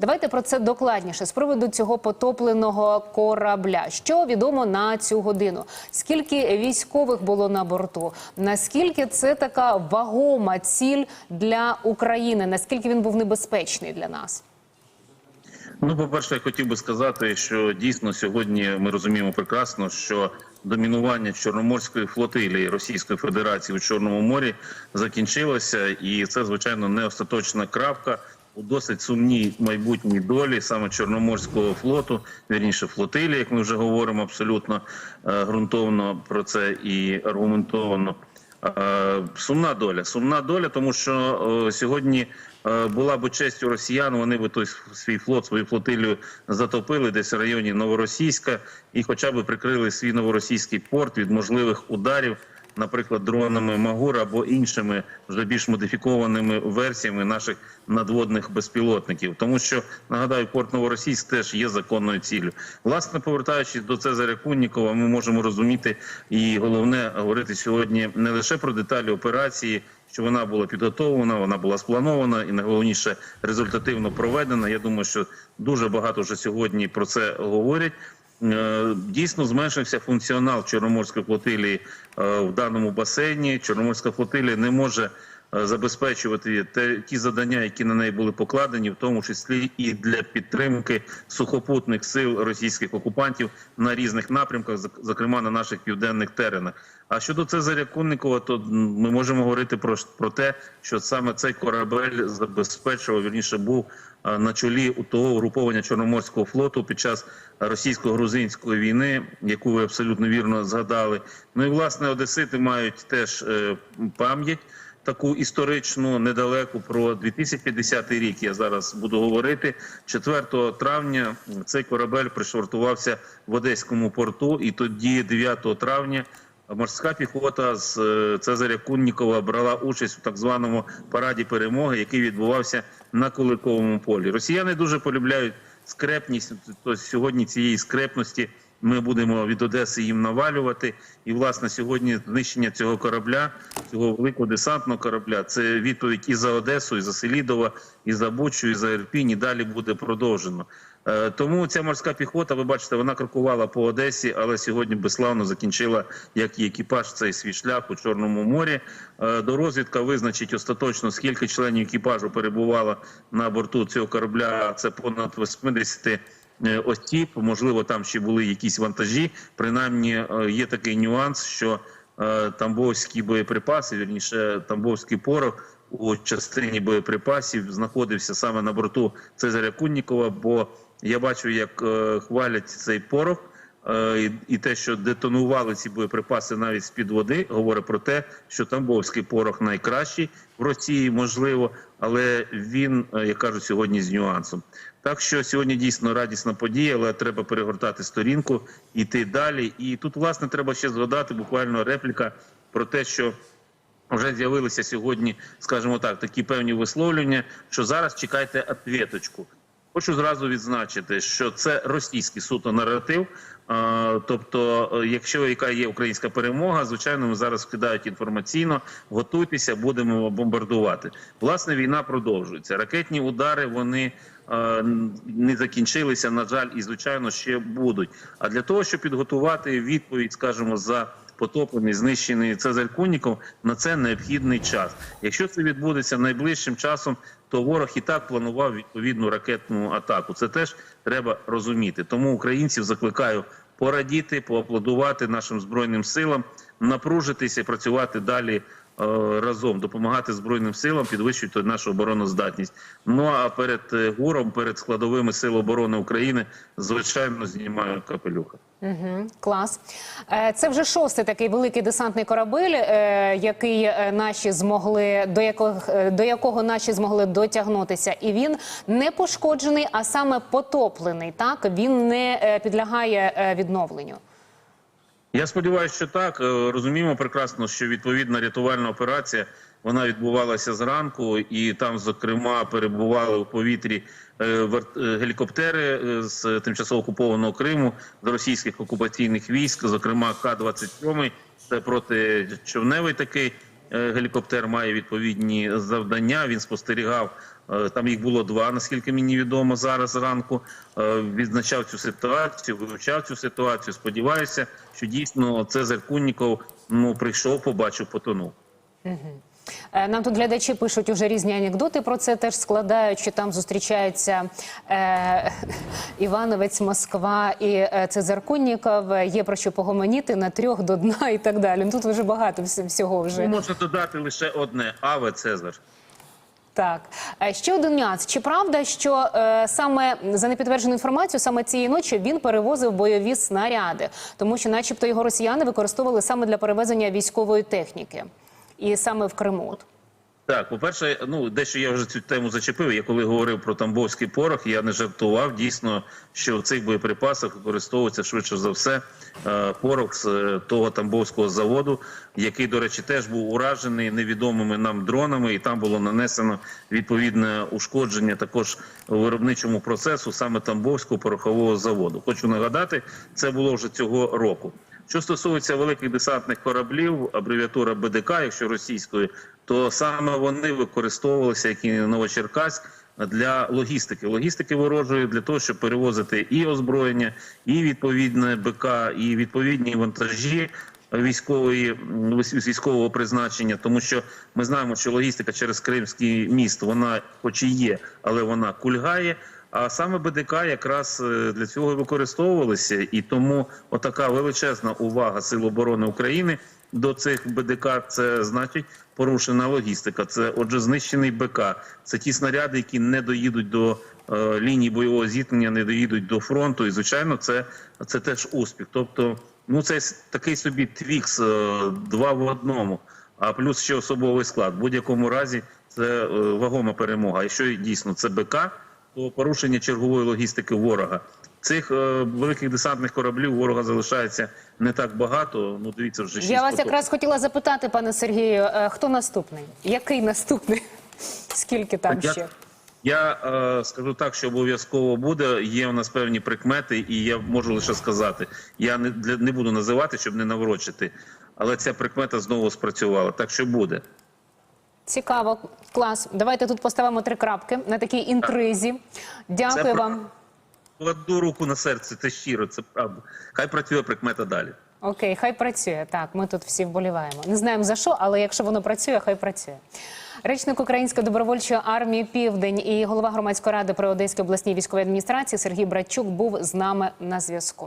Давайте про це докладніше з приводу цього потопленого корабля. Що відомо на цю годину? Скільки військових було на борту? Наскільки це така вагома ціль для України? Наскільки він був небезпечний для нас? Ну, по-перше, я хотів би сказати, що дійсно сьогодні ми розуміємо прекрасно, що домінування Чорноморської флотилії Російської Федерації у Чорному морі закінчилося, і це звичайно не остаточна крапка у досить сумній майбутній долі саме Чорноморського флоту, вірніше флотилії, як ми вже говоримо абсолютно е, ґрунтовно про це і аргументовано. Е, Сумна доля, сумна доля, тому що е, сьогодні була б честю росіян. Вони би той свій флот, свою флотилію затопили десь в районі Новоросійська і, хоча б прикрили свій новоросійський порт від можливих ударів, наприклад, дронами Магур або іншими вже більш модифікованими версіями наших надводних безпілотників. Тому що нагадаю, порт Новоросійськ теж є законною ціллю. Власне, повертаючись до Цезаря Куннікова, ми можемо розуміти і головне говорити сьогодні не лише про деталі операції. Що вона була підготовлена, вона була спланована і найголовніше результативно проведена. Я думаю, що дуже багато вже сьогодні про це говорять. Е, Дійсно зменшився функціонал Чорноморської флотилії е, в даному басейні. Чорноморська флотилія не може забезпечувати те, ті завдання, які на неї були покладені, в тому числі і для підтримки сухопутних сил російських окупантів на різних напрямках, зокрема на наших південних теренах. А щодо Цезаря Кунникова, то ми можемо говорити про, про те, що саме цей корабель забезпечував вірніше був е, на чолі у того угруповання Чорноморського флоту під час російсько-грузинської війни, яку ви абсолютно вірно згадали. Ну і власне Одесити мають теж е, пам'ять. Таку історичну недалеку про 2050 рік я зараз буду говорити. 4 травня цей корабель пришвартувався в Одеському порту, і тоді, 9 травня, морська піхота з е, Цезаря Куннікова брала участь у так званому параді перемоги, який відбувався на Куликовому полі. Росіяни дуже полюбляють скрепність. То сьогодні цієї скрепності ми будемо від Одеси їм навалювати. І власне сьогодні знищення цього корабля, цього великого десантного корабля, це відповідь і за Одесу, і за Селідова, і за Бучу, і за Ірпінь. І далі буде продовжено. Е, Тому ця морська піхота, ви бачите, вона крокувала по Одесі, але сьогодні безславно закінчила як і екіпаж цей свій шлях у Чорному морі. Е, До розвідка визначить остаточно, скільки членів екіпажу перебувало на борту цього корабля. Це понад 80 е, осіб. Можливо, там ще були якісь вантажі. Принаймні е, є такий нюанс, що е, тамбовські боєприпаси, вірніше тамбовський порох у частині боєприпасів знаходився саме на борту Цезаря Куннікова. Бо я бачу, як е, хвалять цей порох. Е, і- те, що детонували ці боєприпаси навіть з під води, говорить про те, що тамбовський порох найкращий в Росії, можливо, але він, е, як кажуть, сьогодні з нюансом. Так що сьогодні дійсно радісна подія, але треба перегортати сторінку, йти далі. І тут, власне, треба ще згадати буквально репліка про те, що вже з'явилися сьогодні, скажімо так, такі певні висловлювання, що зараз чекайте ответочку. Хочу зразу відзначити, що це російський суто наратив. Тобто, е, якщо яка є українська перемога, звичайно, ми зараз вкидають інформаційно, готуйтеся, будемо бомбардувати. Власне, війна продовжується. Ракетні удари вони е, не закінчилися. На жаль, і звичайно ще будуть. А для того, щоб підготувати відповідь, скажімо, за потоплений, знищений Цезарь Кунніков, на це необхідний час. Якщо це відбудеться найближчим часом, то ворог і так планував відповідну ракетну атаку. Це теж треба розуміти. Тому українців закликаю порадіти, поаплодувати нашим збройним силам, напружитися, і працювати далі. Е, Разом допомагати збройним силам підвищувати нашу обороноздатність. Ну а перед е, гуром, перед складовими сил оборони України, звичайно, знімаю капелюха. Угу, клас. Е, Це вже шостий такий великий десантний корабель, який наші змогли до якого до якого наші змогли дотягнутися, і він не пошкоджений, а саме потоплений. Так він не підлягає відновленню. Я сподіваюся, що так. Е, розуміємо прекрасно, що відповідна рятувальна операція вона відбувалася зранку, і там, зокрема, перебували у повітрі е, е, гелікоптери з тимчасово окупованого Криму з російських окупаційних військ, зокрема К-27, це протичовневий такий. е, гелікоптер має відповідні завдання. Він спостерігав Е, Там їх було два, наскільки мені відомо зараз зранку. Е, Відзначав цю ситуацію, вивчав цю ситуацію. Сподіваюся, що дійсно Цезар Кунніков ну прийшов, побачив, потонув. Е, Нам тут глядачі пишуть уже різні анекдоти про це теж складають, що там зустрічаються е, Івановець, Москва і е, Цезар Кунніков. Е, Є про що погомоніти на трьох до дна і так далі. Ну, Тут вже багато вс- всього вже. Ну, можна додати лише одне Аве Цезар. Так, Е, ще один нюанс. Чи правда, що е, саме за непідтверджену інформацію, саме цієї ночі він перевозив бойові снаряди, тому що, начебто, його росіяни використовували саме для перевезення військової техніки, і саме в Криму. Так, по-перше, ну дещо я вже цю тему зачепив. Я коли говорив про тамбовський порох, я не жартував. Дійсно, що в цих боєприпасах використовується швидше за все е, порох з е, того тамбовського заводу, який, до речі, теж був уражений невідомими нам дронами, і там було нанесено відповідне ушкодження також виробничому процесу саме тамбовського порохового заводу. Хочу нагадати, це було вже цього року. Що стосується великих десантних кораблів, абревіатура БДК, якщо російською, то саме вони використовувалися, як і Новочеркаськ, для логістики. Логістики ворожої для того, щоб перевозити і озброєння, і відповідне БК, і відповідні вантажі військової військового призначення, тому що ми знаємо, що логістика через Кримський міст вона, хоч і є, але вона кульгає. А саме БДК якраз е, для цього і використовувалися, і тому отака величезна увага Сил оборони України до цих БДК. Це значить порушена логістика. Це отже, знищений БК. Це ті снаряди, які не доїдуть до е, лінії бойового зіткнення, не доїдуть до фронту. І звичайно, це, це теж успіх. Тобто, ну це такий собі твікс е, два в одному. А плюс ще особовий склад. В будь-якому разі це е, вагома перемога. Якщо дійсно це БК, то порушення чергової логістики ворога. Цих е, великих десантних кораблів ворога залишається не так багато. Ну дивіться, вже шість Я вас потоків. якраз хотіла запитати, пане Сергію, е, хто наступний? Який наступний? Скільки там Я- ще? Я е, скажу так, що обов'язково буде. Є у нас певні прикмети, і я можу лише сказати. Я не для не буду називати, щоб не наврочити, але ця прикмета знову спрацювала. Так що буде. Цікаво, клас. Давайте тут поставимо три крапки на такій інтризі. Дякую Це вам. Кладу руку на серце, це щиро, це правда. Хай працює прикмета далі. Окей, хай працює. Так, ми тут всі вболіваємо. Не знаємо за що, але якщо воно працює, хай працює. Речник Української добровольчої армії Південь і голова громадської ради при Одеській обласній військовій адміністрації Сергій Братчук був з нами на зв'язку.